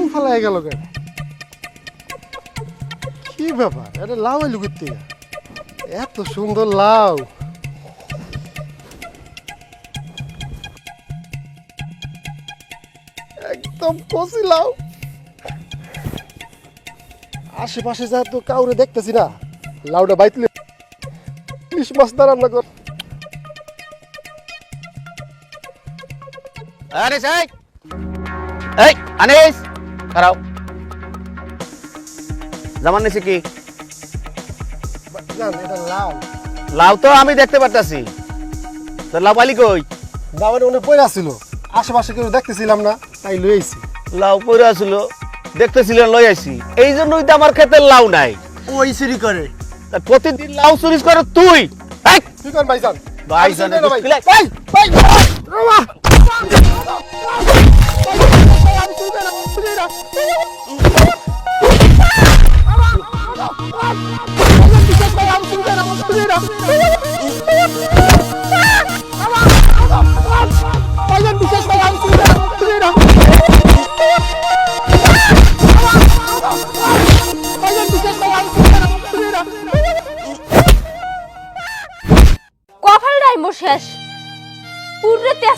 লাউ ফালাই গেল কি ব্যাপার? এটা লাউ এলু করতে এত সুন্দর লাউ। একদম কচি লাউ। আশেপাশে যা তো কাউরে দেখতেছি না, লাউটা বাইতলে ইলিশ মাছ দা রান্না কর। আনিস এই এই, আনিস! খারাও। জামান নিছি কি? লাউ। তো আমি দেখতে পারতাছি। তো লাউ পালি কই? লাউটা অনেক পয়রা ছিল। আশেপাশে কেউ দেখতেছিলাম না তাই লই আইছি। লাউ পড়ে আসলো দেখতেছিলেন লই আইছি। এই জন্যই তো আমার ক্ষেতের লাউ নাই। ওই চুরি করে। প্রতিদিন লাউ চুরি করে তুই। ঠিক ভাইজান? ভাইজান, ভাই। ভাই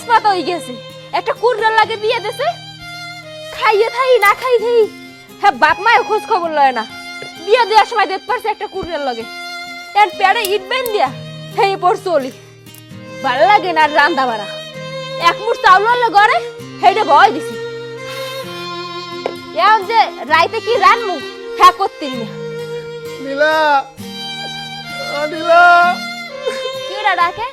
তেজপাতা হয়ে গেছে। একটা কুড়রার লাগে বিয়ে দেছে। খাইয়ে থাই না খাই থাই হ্যাঁ বাপ মায়ের খোঁজ খবর লয় না। বিয়ে দেওয়ার সময় দেখতে পারছে একটা কুড়রার লগে। এর পেড়ে ইট বেন দিয়া হেই পর চলি ভালো লাগে না রান্দা বাড়া। এক মুঠ চাউল গড়ে হেইটা ভয় দিছি। এখন যে রাইতে কি রানমু হ্যাঁ করতিল না। নীলা নীলা। কেডা ডাকে?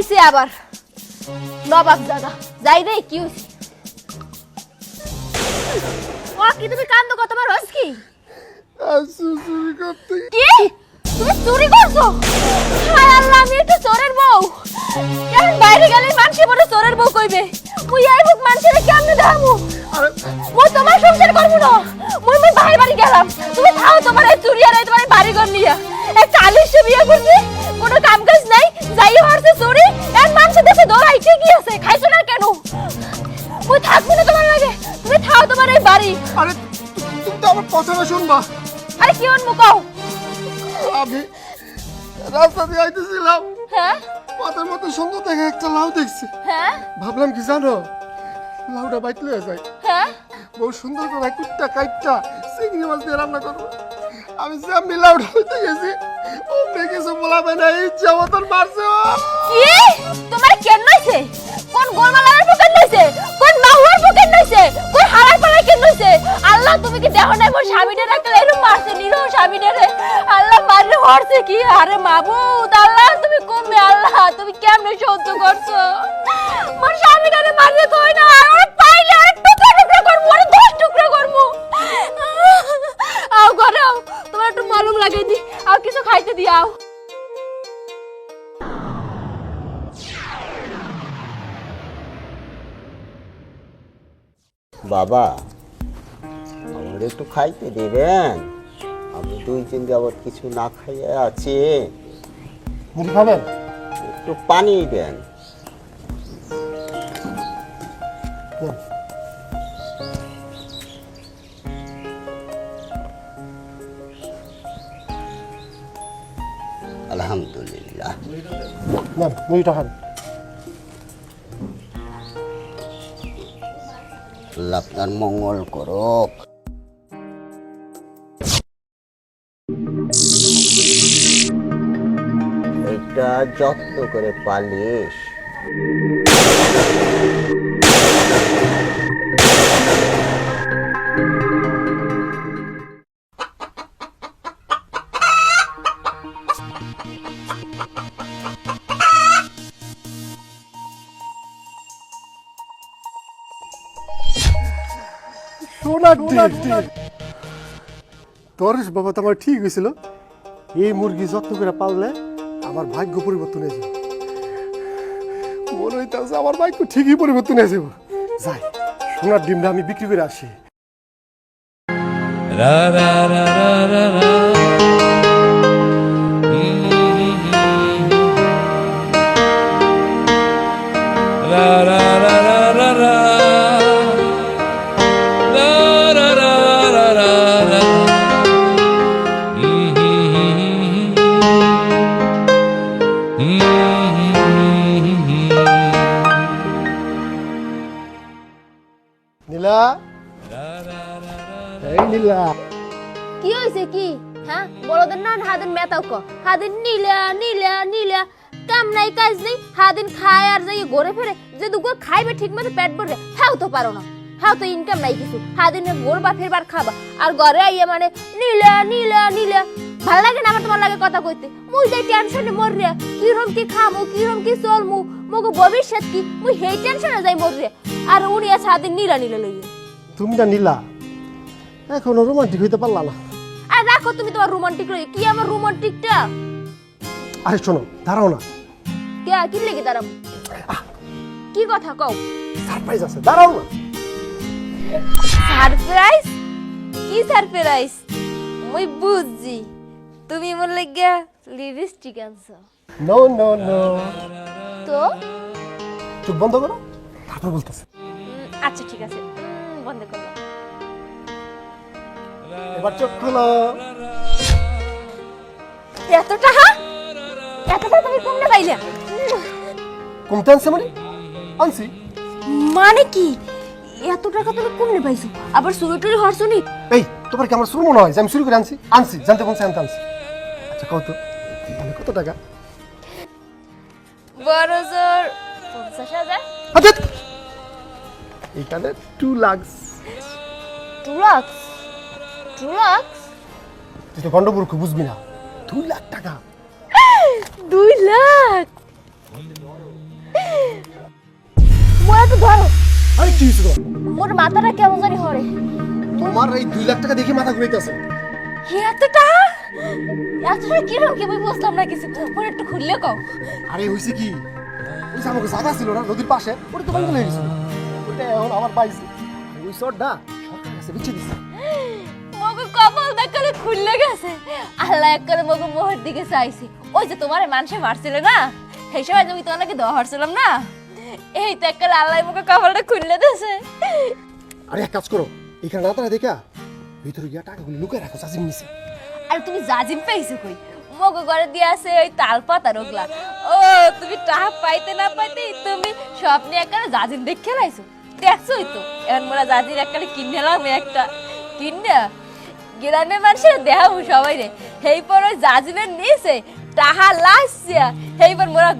আইছে আবার। নবাব দাদা যাই রে কি হইছে? ও কি তুমি কান্দ কত তোমার হইছ কি? চুরি করতে কি? তুমি চুরি করছ? হায় আল্লাহ আমি আছে খাইছো না কেন? মুই থাকব না তোমার লাগে? তুমি থাও তোমার এই বাড়ি। আরে তুমি তো আমার কথাটা শুনবা। আরে কি অন্য কও? আমি রাস্তা দিয়ে আইতেছিলাম। হ্যাঁ? মাথার মতো সুন্দর দেখে একটা লাউ দেখছি। হ্যাঁ? ভাবলাম কি জানো? লাউটা বাইতে লয়ে যায় হ্যাঁ? বহু সুন্দর করে কুটটা কাইটটা চিংড়ি মাছ দিয়ে রান্না করব। আমি সামনে লাউটা হইতে গেছি ও কিছু বলাবে না ইচ্ছা মতন মারছে নাই একটা মারছে নিরহ স্বামীটা আল্লাহ মারলে হরছে কি? আরে মাবুদ আল্লাহ তুমি কমবে আল্লাহ, তুমি কেমনে সহ্য করছ? মোর স্বামীটারে মারলে তো না? আর পাইলে আর টুকরা টুকরা করব, আর দশ টুকরা করব। আও ঘরে তোমার একটু মালুম লাগাই দি আর কিছু খাইতে দি বাবা আমাদের একটু খাইতে দেবেন। আমি দুই দিন যাবৎ কিছু না খাইয়ে আছি। মুড়ি খাবেন? একটু পানি দেন। দেন। আলহামদুলিল্লাহ। মুড়িটা খান। আল্লাহ আপনার মঙ্গল করুক। এটা যত্ন করে পালিস তোর বাবা তো আমার ঠিক হয়েছিল? এই মুরগি যত্ন করে পাললে আমার ভাগ্য পরিবর্তন হয়ে যাবে। মনে হইতেছে আমার ভাগ্য ঠিকই পরিবর্তন হয়ে যাবে। যাই, সোনার ডিমটা আমি বিক্রি করে আসি। রা রা রা রা ra নীলা? এই নীলা। কি হইছে কি? হ্যাঁ? বড়দের না হাদিন মেতাও মতো পেট ভরে খাও পারো না। খাও ইনকাম নাই কিছু। হাদিনে গোর বাপের বার খাবা। আর ঘরে আইয়া মানে নীলা নীলা নীলা। ভালো লাগে না আমার তোমার লাগে কথা কইতে? মুই যাই টেনশনে মরিয়া কিরম কি খামু কিরম কি চলমু মগো ভবিষ্যৎ কি? মুই হেই টেনশনে যাই মরিয়া আর উনি আছে হাদিন নীলা নীলা লইয়া। তুমি না নীলা এখনও রোমান্টিক হইতে পারলা না। আর রাখো তুমি তোমার রোমান্টিক লইয়া। কি আমার রোমান্টিকটা আরে শোনো দাঁড়াও না। কে কি লেগে দাঁড়াম? কি কথা কও? সারপ্রাইজ আছে দাঁড়াও না। সারপ্রাইজ কি সারপ্রাইজ মুই বুঝছি। তুমি মোর লাগিয়া লিপস্টিক আনছো। নো নো নো তো? চোখ বন্ধ করো। তারপর বলতেছে। আচ্ছা ঠিক আছে। বন্ধ করো। এবার চোখ খোলো। এত টাকা এত টাকা তুমি কমনে পাইলে? কমতে আনছে মানে? আনছি। মানে কি? এত টাকা তুমি কমনে পাইছো? আবার সুরটুরি হরছনি এই তোমার কি আমার শুরু মনে হয় যে আমি শুরু করে আনছি? আনছি জানতে বলছি আনতে আনছি। আচ্ছা কত? মানে কত টাকা? বড় জোর পঞ্চাশ হাজার। আচ্ছা এইখানে two lakhs two lakhs two lakhs তুই তো বুঝবি না। দুই লাখ টাকা। দুই লাখ? মোরা তো ধরো। আরে কি হয়েছে মোর মাথাটা কেমন জানি হরে। তোমার এই দুই লাখ টাকা দেখে মাথা ঘুরাইতেছে। এত টাকা কি আমি বুঝলাম না কিছু মোর একটু খুললে কও। আরে হয়েছে কি? ওই আমাকে জায়গা ছিল না নদীর পাশে ওটা তো গেছিল। ওইটা এখন আমার পাইছে। ওই শটটা সরকার কাছে বিচ্ছে দিছে। মগো কপাল দেখালে খুললে গেছে। আল্লাহ এক করে মগো মোহর দিকে চাইছি। ওই যে তোমার মানুষে মারছিল না? সেই সময় তুমি তোমাকে দেওয়া হারছিলাম না? এই তো একটা আল্লাহ মগো কপালটা খুললে দিয়েছে আরে এক কাজ করো এখানে না দেখা ভিতরে গিয়া টাকাগুলি লুকায় রাখো চাষির নিচে। আর তুমি জাজিম পাইছো কই? মগো ঘরে দিয়ে আছে ওই তালপাতা রোগলা। ও, তুমি টাকা পাইতে না পাইতে তুমি স্বপ্নে একটা জাজিম দেখে লাইছো দেখছোই তো, এখন মোরা জাজির একটা কিনলাম একটা। কিনে? গ্রামে মানুষের দেখাবো সবাই রে। হেই পর ওই জাজিমের নিচে টাহা হেই পর মোরা